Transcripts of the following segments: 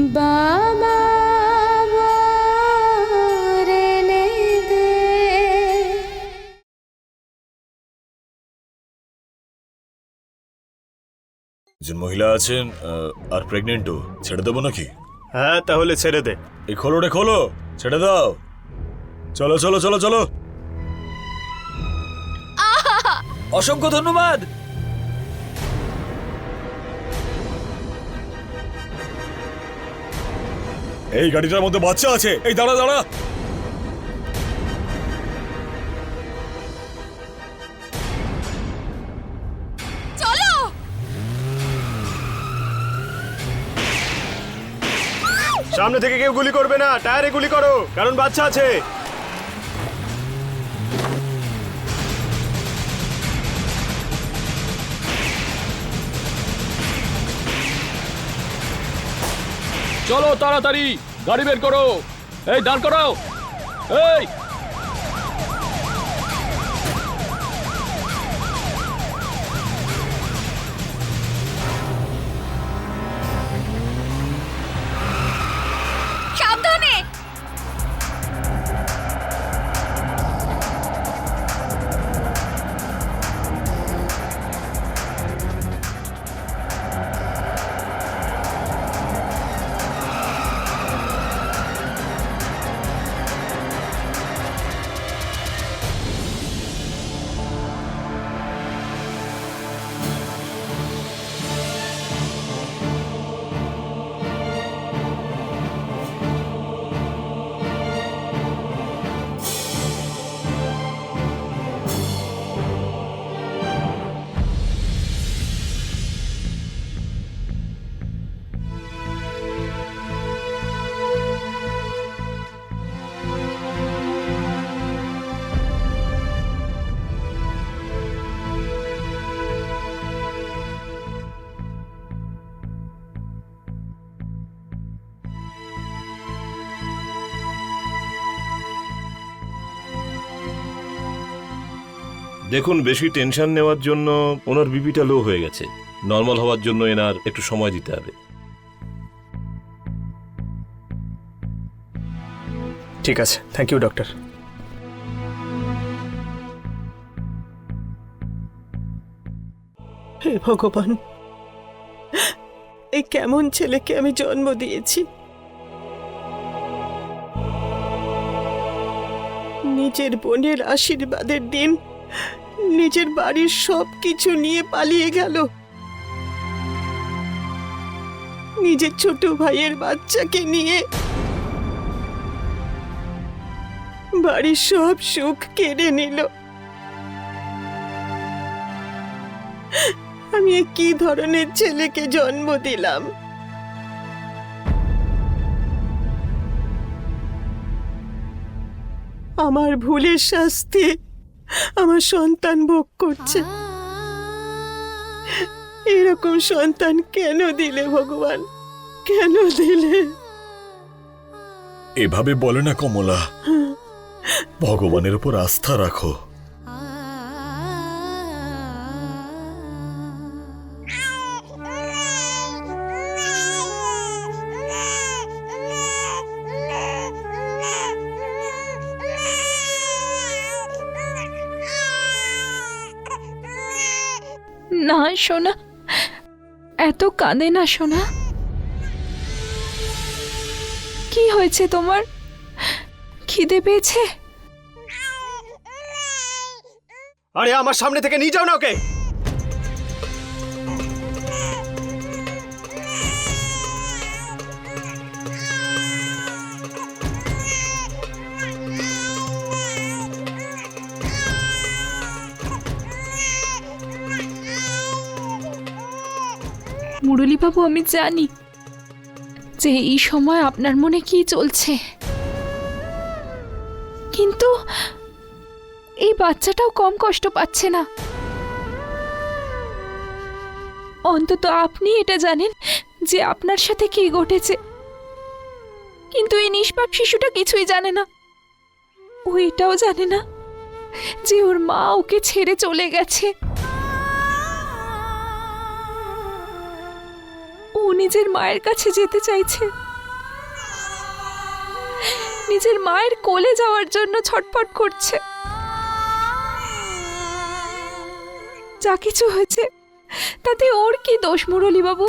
বাবা রেনে দে একজন মহিলা আছেন আর প্রেগনেন্টও ছেড়ে দেবো নাকি? হ্যাঁ তাহলে ছেড়ে দে। এই খোলো রে খোলো। ছেড়ে দাও। চলো চলো চলো চলো। অসংখ্য ধন্যবাদ। এই গাড়িটার মধ্যে বাচ্চা আছে। এই দাঁড়া দাঁড়া। সামনে থেকে কেউ গুলি করবে না টায়ারে গুলি করো কারণ বাচ্চা আছে। চলো তাড়াতাড়ি গাড়ি বের করো। এই দাঁড় করো এই দেখুন বেশি টেনশন নেওয়ার জন্য ওনার বিপিটা লো হয়ে গেছে। নর্মাল হওয়ার জন্য এনার একটু সময় দিতে হবে। ঠিক আছে। থ্যাংক ইউ ডক্টর হে ভগবান এই কেমন ছেলেকে আমি জন্ম দিয়েছি। নিজের বোনের আশীর্বাদের দিন নিজের বাড়ির সব কিছু নিয়ে পালিয়ে গেল। নিজের ছোট ভাইয়ের বাচ্চাকে নিয়ে বাড়ির সব সুখ কেড়ে নিল। আমি কি ধরনের ছেলেকে জন্ম দিলাম? আমার ভুলের শাস্তি আমার সন্তান ভোগ করছে। এরকম সন্তান কেন দিলে ভগবান? কেন দিলে? এভাবে বলে না কমলা। ভগবানের উপর আস্থা রাখো। এত কাঁদে না, সোনা। কি হয়েছে তোমার? খিদে পেয়েছে? আরে, আমার সামনে থেকে নিয়ে যাও না ওকে। মুরলীবাবু, আমি জানি যে এই সময় আপনার মনে কি চলছে। কিন্তু এই বাচ্চাটাও কম কষ্ট পাচ্ছে না। অন্তত আপনি এটা জানেন যে আপনার সাথে কি ঘটেছে। কিন্তু এই নিষ্পাপ শিশুটা কিছুই জানে না। ও এটাও জানে না যে ওর মা ওকে ছেড়ে চলে গেছে। ও নিজের মায়ের কাছে যেতে চাইছে। নিজের মায়ের কোলে যাওয়ার জন্য ছটফট করছে। যা কিছু হয়েছে, তাতে ওর কি দোষ মুরলী বাবু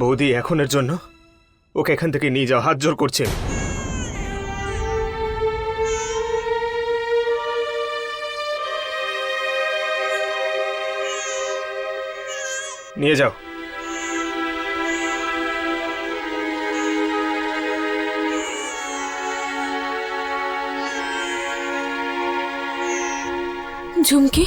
বৌদি এখনের জন্য ওকে এখান থেকে নিয়ে যাও হাত জোর করছে নিয়ে যাও। ঝুমকি?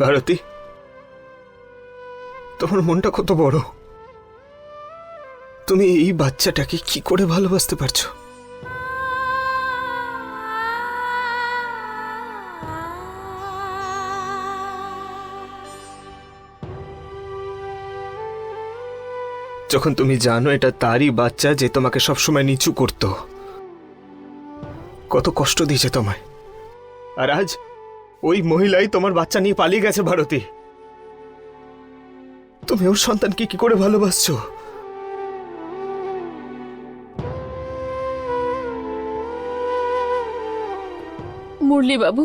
ভারতী, তোমার মনটা কত বড়। তুমি এই বাচ্চাটাকে কি করে ভালোবাসতে পারছ? যখন তুমি জানো এটা তারই বাচ্চা যে তোমাকে সবসময় নিচু করত, কত কষ্ট দিয়েছে তোমায়। আর আজ ওই মহিলাই তোমার বাচ্চা নিয়ে পালিয়ে গেছে, ভারতী। তুমি ওর সন্তানকে কি করে ভালোবাসছো? মুরলি বাবু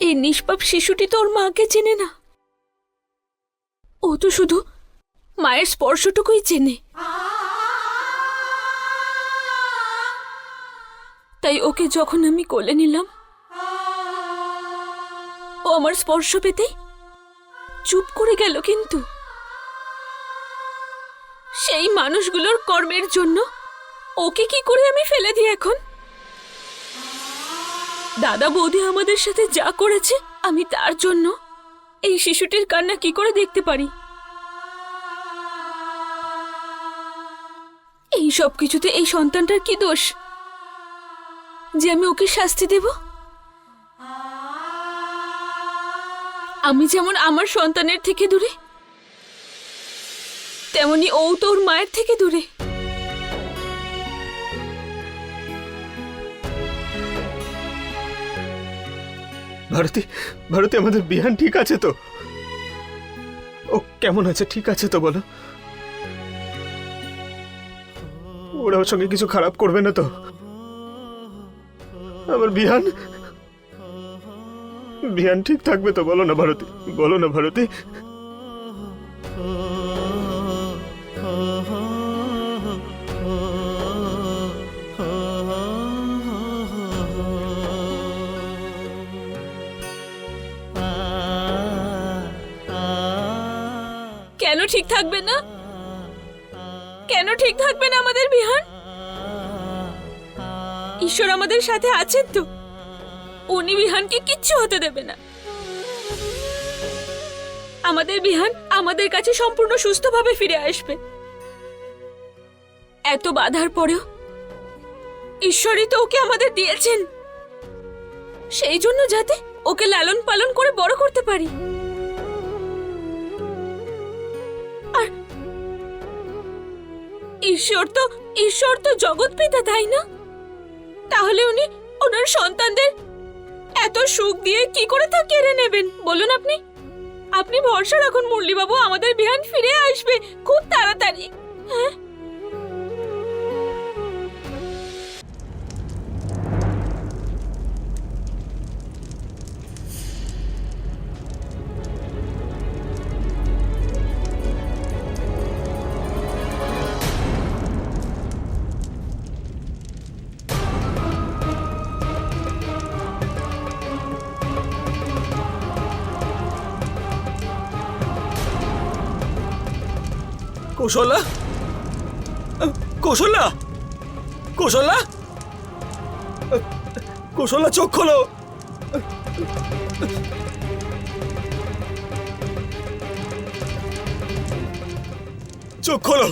এই নিষ্পাপ শিশুটি তো ওর মাকে চেনে না। ও তো শুধু মায়ের স্পর্শটুকুই চেনে। তাই ওকে যখন আমি কোলে নিলাম আমার স্পর্শ পেতেই চুপ করে গেল কিন্তু। সেই মানুষগুলোর কর্মের জন্য ওকে কি করে আমি ফেলে দিই এখন? দাদা বৌদি আমাদের সাথে যা করেছে, আমি তার জন্য এই শিশুটির কান্না কি করে দেখতে পারি? এই সব কিছুতে এই সন্তানটার কি দোষ? যে আমি ওকে শাস্তি দেব? আমি যেমন আমার সন্তানের থেকে দূরে, তেমনি ও তো ওর মায়ের থেকে দূরে। ভারতী ভারতী, আমাদের বিহান ঠিক আছে তো? ও কেমন আছে? ঠিক আছে তো বলো। ওরা ওর সঙ্গে কিছু খারাপ করবে না তো? আমার বিহান বিহান ঠিক থাকবে তো, বলো না ভারতী, বলো না ভারতী। কেন ঠিক থাকবে না? কেন ঠিক থাকবে না আমাদের বিহান? ঈশ্বর আমাদের সাথে আছেন তো। উনি বিহানকে কিচ্ছু হতে দেবে না। আমাদের বিহান আমাদের কাছে সম্পূর্ণ সুস্থভাবে ফিরে আসবে। এত বাধার পরেও ঈশ্বরই তো ওকে আমাদের দিয়েছেন। সেই জন্য যাতে ওকে লালন পালন করে বড় করতে পারি। ঈশ্বর তো ঈশ্বর তো জগৎ পিতা তাই না? তাহলে উনি ওনার সন্তানদের এত সুখ দিয়ে কি করে তা কেড়ে নেবেন? বলুন আপনি। আপনি ভরসা রাখুন মুরলিবাবু, আমাদের বিহান ফিরে আসবে, খুব তাড়াতাড়ি। হ্যাঁ? কৌশল্যা কৌশল্যা কৌশল্যা কৌশল্যা চোখ খোলো। চোখ খোলো।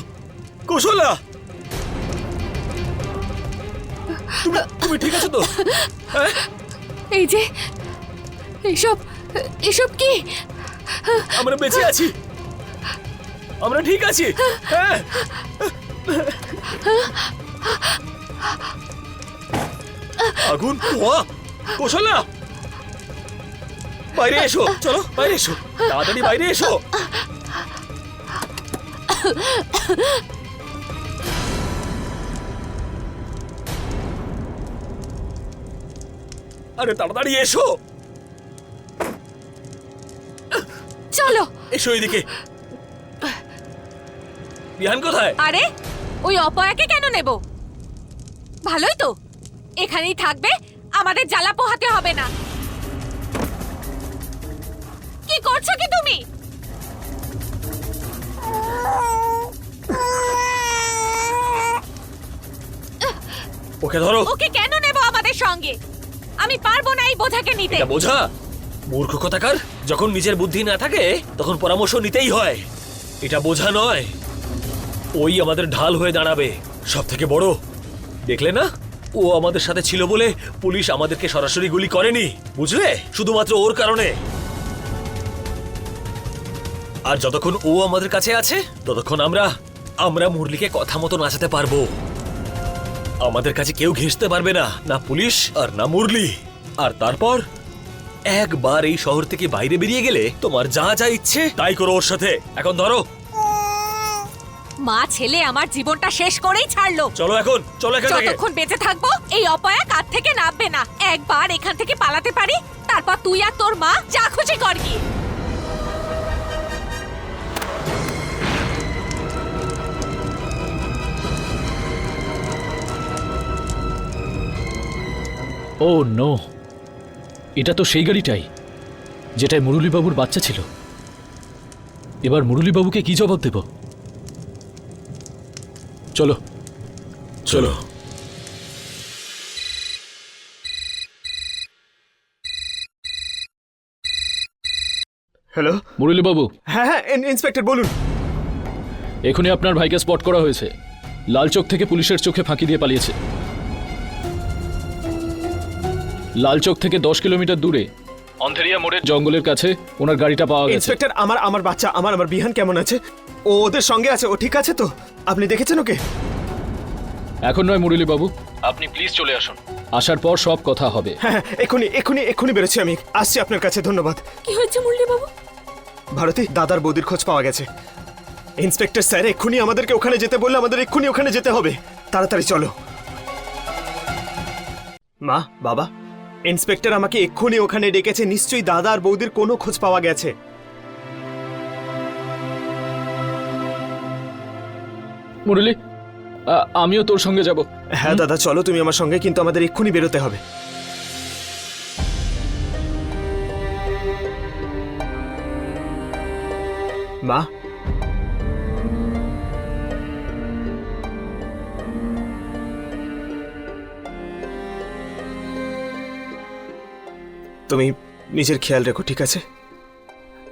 কৌশল্যা তুমি তুমি ঠিক আছো তো? এই যে এসব এসব কি? আমরা বেঁচে আছি। আমরা ঠিক আছি। হ্যাঁ। আগুন ধোঁয়া কৌশল্যা বাইরে এসো চলো বাইরে এসো। তাড়াতাড়ি বাইরে এসো। আরে তাড়াতাড়ি এসো। চলো। এসো এইদিকে বিহান কোথায়? আরে ওই অপয়াকে কেন নেব? ভালোই তো। এখানেই থাকবে আমাদের জ্বালা পোহাতে হবে না। কি করছ কি তুমি? ওকে ধরো। ওকে কেন নেব আমাদের সঙ্গে? আমি পারব না এই বোঝাকে নিতে। এটা বোঝা? মূর্খ কথাকার যখন নিজের বুদ্ধি না থাকে তখন পরামর্শ নিতেই হয়। এটা বোঝা নয়। ওই আমাদের ঢাল হয়ে দাঁড়াবে। সব থেকে বড়, দেখলে না? ও আমাদের সাথে ছিল বলে পুলিশ আমাদেরকে সরাসরি গুলি করেনি, বুঝলে? শুধুমাত্র ওর কারণে। আর যতক্ষণ ও আমাদের কাছে আছে, ততক্ষণ আমরা আমরা মুরলিকে কথা মতো নাচাতে পারব। আমাদের কাছে কেউ ঘেঁষতে পারবে না না পুলিশ আর না মুরলি। আর তারপর, একবার এই শহর থেকে বাইরে বেরিয়ে গেলে তোমার যা যা ইচ্ছে, তাই করো ওর সাথে। এখন ধরো মা ছেলে আমার জীবনটা শেষ করেই ছাড়লো। চলো এখন চলো এখান থেকে। যতক্ষণ বেঁচে থাকব এই অপয়া কাত থেকে নামবে না। একবার এখান থেকে পালাতে পারি তারপর তুই আর তোর মা যা খুশি কর গিয়ে ও নো। এটা তো সেই গাড়িটাই যেটায় মুরলীবাবুর বাচ্চা ছিল। এবার মুরলীবাবুকে কি জবাব দেব? চলো। চলো। হ্যালো? মুরলীবাবু। হ্যাঁ হ্যাঁ ইন- ইন্সপেক্টর বলুন। এখনই আপনার ভাইকে স্পট করা হয়েছে। লালচোক থেকে পুলিশের চোখে ফাঁকি দিয়ে পালিয়েছে। লালচোক থেকে দশ কিলোমিটার দূরে অন্ধেরিয়া মোড়ের জঙ্গলের কাছে ওনার গাড়িটা পাওয়া গেছে। ইন্সপেক্টর আমার আমার বাচ্চা আমার আমার বিহান কেমন আছে? ও ওদের সঙ্গে আছে ও ঠিক আছে তো? আপনি দেখেছেন ওকে? এখন নয় মুরলীবাবু আপনি প্লিজ চলে আসুন। আসার পর সব কথা হবে। হ্যাঁ হ্যাঁ এক্ষুনি এক্ষুনি এক্ষুনি বেরোচ্ছি আমি। আসছি আপনার কাছে ধন্যবাদ। কি হয়েছে মুরলি বাবু? ভারতী দাদার বৌদির খোঁজ পাওয়া গেছে। ইন্সপেক্টর স্যার এক্ষুনি আমাদেরকে ওখানে যেতে বললে আমাদের এক্ষুনি ওখানে যেতে হবে। তাড়াতাড়ি চলো। মা বাবা। ইন্সপেক্টর আমাকে এক্ষুনি ওখানে ডেকেছে নিশ্চয়ই দাদা আর বৌদির কোনো খোঁজ পাওয়া গেছে। মুরলী আমিও তোর সঙ্গে যাব। হ্যাঁ দাদা চলো তুমি আমার সঙ্গে কিন্তু আমাদের এক্ষুনি বেরোতে হবে। মা তুমি নিজের খেয়াল রেখো, ঠিক আছে?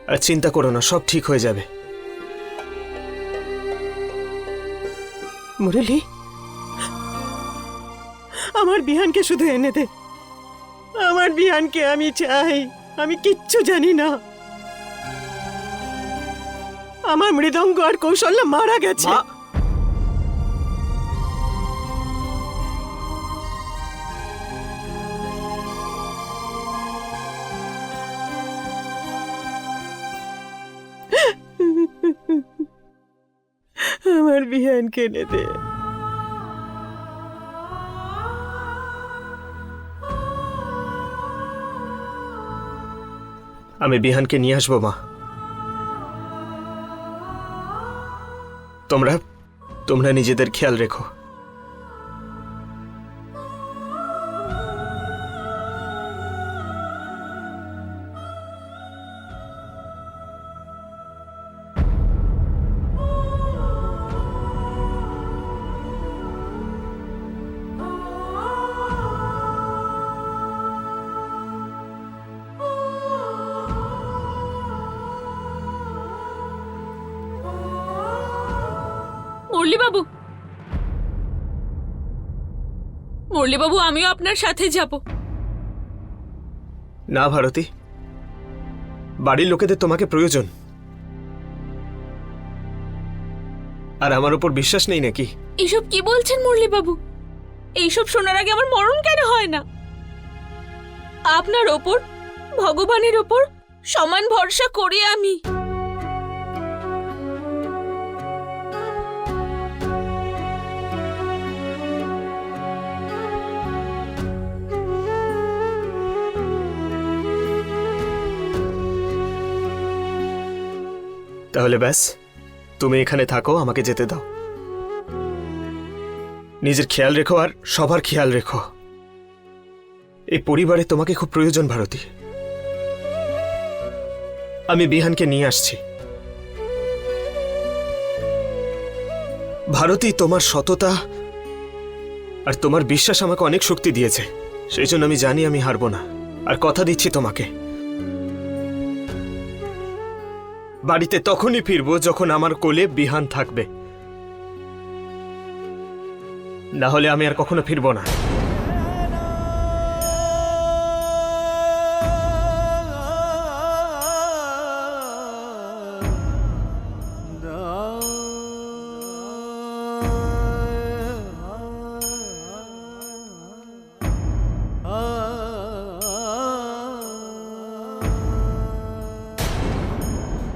আর চিন্তা করো না, সব ঠিক হয়ে যাবে। মুরলি, আমার বিহানকে শুধু এনে দে। আমার বিহানকে আমি চাই, আমি কিচ্ছু জানি না। আমার মৃদঙ্গ আর কৌশল্য মারা গেছে। মা বিহানকে এনে আমি বিহানকে নিয়ে আসব মা। তোমরা তোমরা নিজেদের খেয়াল রেখো। মুরলি বাবু আমিও আপনার সাথে যাব। না ভারতী বাড়ির লোকেদের তোমাকে প্রয়োজন। আর আমার উপর বিশ্বাস নেই নাকি? এসব কি বলছেন মুরলি বাবু? এইসব শোনার আগে আমার মরণ কেন হয় না? আপনার ওপর ভগবানের ওপর সমান ভরসা করি আমি। তাহলে ব্যাস। তুমি এখানে থাকো, আমাকে যেতে দাও। নিজের খেয়াল রেখো আর সবার খেয়াল রেখো। এই পরিবারে তোমাকে খুব প্রয়োজন, ভারতী। আমি বিহানকে নিয়ে আসছি। ভারতী, তোমার সততা আর তোমার বিশ্বাস আমাকে অনেক শক্তি দিয়েছে। সেই জন্য আমি জানি আমি হারবো না। আর কথা দিচ্ছি তোমাকে। বাড়িতে তখনই ফিরবো যখন আমার কোলে বিহান থাকবে। না হলে আমি আর কখনো ফিরবো না।